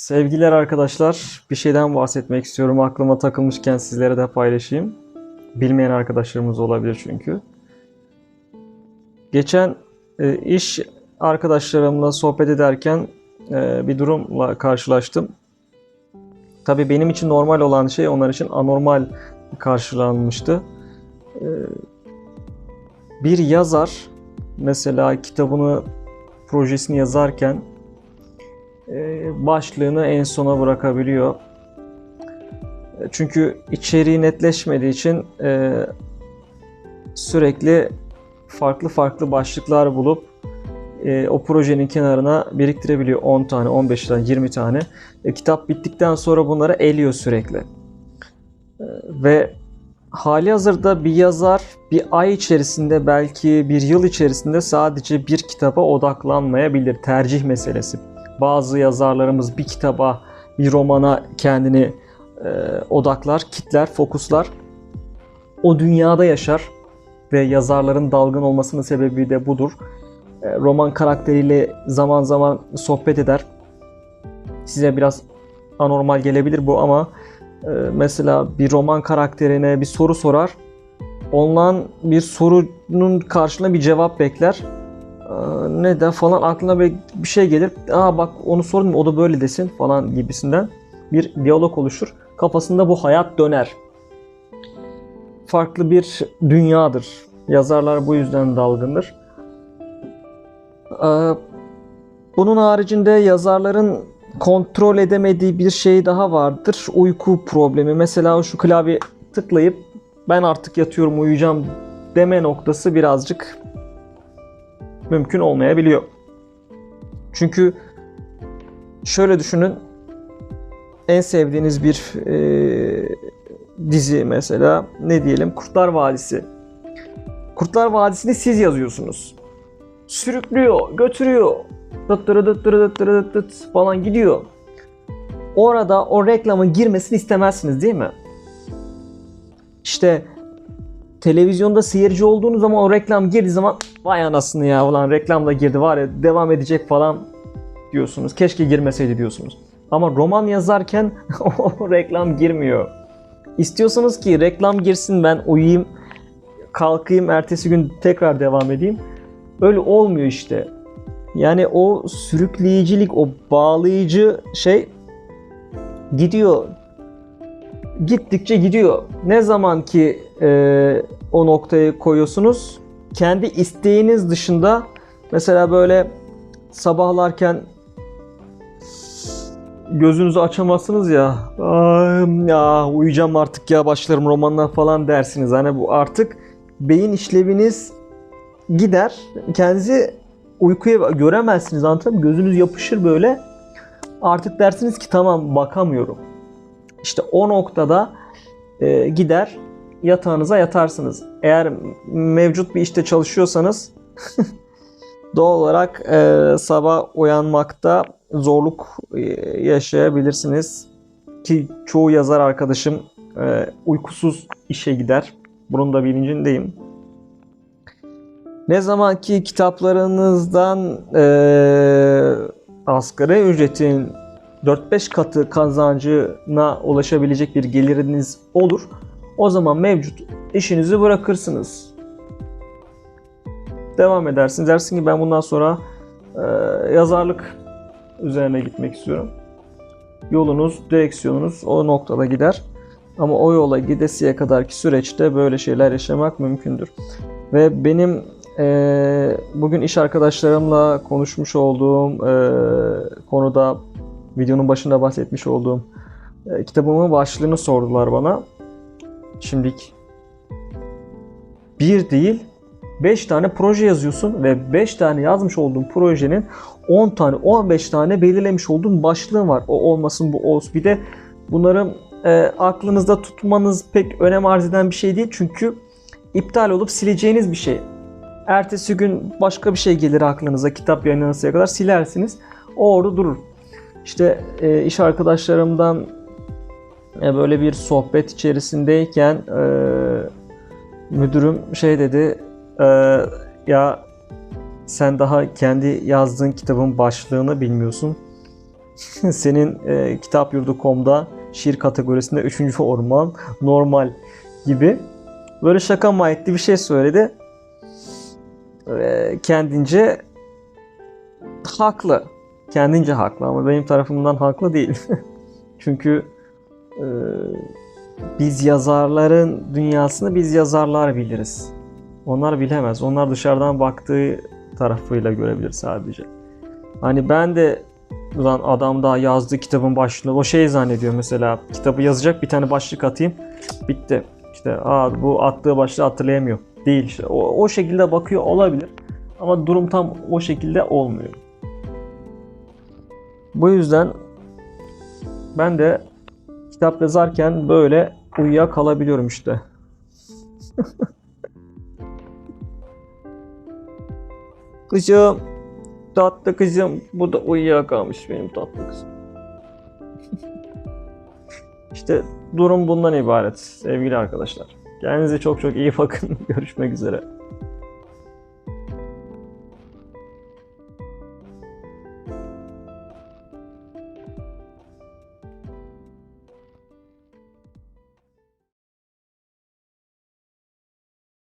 Sevgiler arkadaşlar, bir şeyden bahsetmek istiyorum. Aklıma takılmışken sizlere de paylaşayım. Bilmeyen arkadaşlarımız olabilir çünkü. Geçen e, iş arkadaşlarımla sohbet ederken e, bir durumla karşılaştım. Tabii benim için normal olan şey onlar için anormal karşılanmıştı. E, bir yazar mesela kitabını, projesini yazarken başlığını en sona bırakabiliyor. E, Çünkü içeriği netleşmediği için e, sürekli farklı farklı başlıklar bulup e, o projenin kenarına biriktirebiliyor 10 tane, 15 tane, 20 tane. E, kitap bittikten sonra bunları eliyor sürekli. E, ve hali hazırda bir yazar bir ay içerisinde belki bir yıl içerisinde sadece bir kitaba odaklanmayabilir. Tercih meselesi bazı yazarlarımız bir kitaba, bir romana kendini e, odaklar, kitler, fokuslar. O dünyada yaşar ve yazarların dalgın olmasının sebebi de budur. E, roman karakteriyle zaman zaman sohbet eder. Size biraz anormal gelebilir bu ama e, mesela bir roman karakterine bir soru sorar. Ondan bir sorunun karşılığında bir cevap bekler ne de falan aklına bir, bir şey gelir. Aa bak onu sorun o da böyle desin falan gibisinden bir diyalog oluşur. Kafasında bu hayat döner. Farklı bir dünyadır. Yazarlar bu yüzden dalgındır. Bunun haricinde yazarların kontrol edemediği bir şey daha vardır. Uyku problemi. Mesela şu klavye tıklayıp ben artık yatıyorum uyuyacağım deme noktası birazcık mümkün olmayabiliyor. Çünkü şöyle düşünün en sevdiğiniz bir e, dizi mesela ne diyelim Kurtlar Vadisi. Kurtlar Vadisi'ni siz yazıyorsunuz. Sürüklüyor, götürüyor. Dıttırı dıttırı dıttırı dıt dıt falan gidiyor. Orada o reklamın girmesini istemezsiniz değil mi? İşte televizyonda seyirci olduğunuz zaman o reklam girdiği zaman vay anasını ya ulan reklam da girdi var ya devam edecek falan diyorsunuz. Keşke girmeseydi diyorsunuz. Ama roman yazarken o reklam girmiyor. İstiyorsanız ki reklam girsin ben uyuyayım, kalkayım, ertesi gün tekrar devam edeyim. Öyle olmuyor işte. Yani o sürükleyicilik, o bağlayıcı şey gidiyor. Gittikçe gidiyor. Ne zaman ki e, o noktayı koyuyorsunuz, kendi isteğiniz dışında mesela böyle sabahlarken gözünüzü açamazsınız ya. Ya uyuyacağım artık ya başlarım romanlar falan dersiniz. Hani bu artık beyin işleviniz gider. Kendinizi uykuya göremezsiniz anlatabiliyor? Gözünüz yapışır böyle. Artık dersiniz ki tamam bakamıyorum. İşte o noktada e, gider yatağınıza yatarsınız. Eğer mevcut bir işte çalışıyorsanız doğal olarak e, sabah uyanmakta zorluk e, yaşayabilirsiniz. Ki çoğu yazar arkadaşım e, uykusuz işe gider. Bunun da bilincindeyim. Ne zaman ki kitaplarınızdan e, asgari ücretin 4-5 katı kazancına ulaşabilecek bir geliriniz olur. O zaman mevcut işinizi bırakırsınız. Devam edersiniz. Dersin ki ben bundan sonra e, yazarlık üzerine gitmek istiyorum. Yolunuz, direksiyonunuz o noktada gider. Ama o yola gidesiye kadarki süreçte böyle şeyler yaşamak mümkündür. Ve benim e, bugün iş arkadaşlarımla konuşmuş olduğum e, konuda videonun başında bahsetmiş olduğum e, kitabımın başlığını sordular bana. Şimdilik bir değil 5 tane proje yazıyorsun ve 5 tane yazmış olduğun projenin 10 tane 15 tane belirlemiş olduğun başlığın var. O olmasın bu olsun. Bir de bunları e, aklınızda tutmanız pek önem arz eden bir şey değil. Çünkü iptal olup sileceğiniz bir şey. Ertesi gün başka bir şey gelir aklınıza kitap yayınlanıncaya kadar silersiniz. O orada durur. İşte e, iş arkadaşlarımdan e, böyle bir sohbet içerisindeyken e, müdürüm şey dedi e, ya sen daha kendi yazdığın kitabın başlığını bilmiyorsun senin e, kitapyurdu.com'da şiir kategorisinde 3. orman normal gibi böyle şaka mahiyetli bir şey söyledi. E, kendince haklı. Kendince haklı ama benim tarafımdan haklı değil. Çünkü e, biz yazarların dünyasını biz yazarlar biliriz. Onlar bilemez. Onlar dışarıdan baktığı tarafıyla görebilir sadece. Hani ben de ulan adam daha yazdığı kitabın başlığını o şey zannediyor mesela kitabı yazacak bir tane başlık atayım bitti. İşte aa bu attığı başlığı hatırlayamıyor. Değil işte. O, o şekilde bakıyor olabilir. Ama durum tam o şekilde olmuyor. Bu yüzden ben de kitap yazarken böyle uyuyakalabiliyorum işte. Kızım, tatlı kızım. Bu da uyuyakalmış benim tatlı kızım. işte durum bundan ibaret sevgili arkadaşlar. Kendinize çok çok iyi bakın. Görüşmek üzere.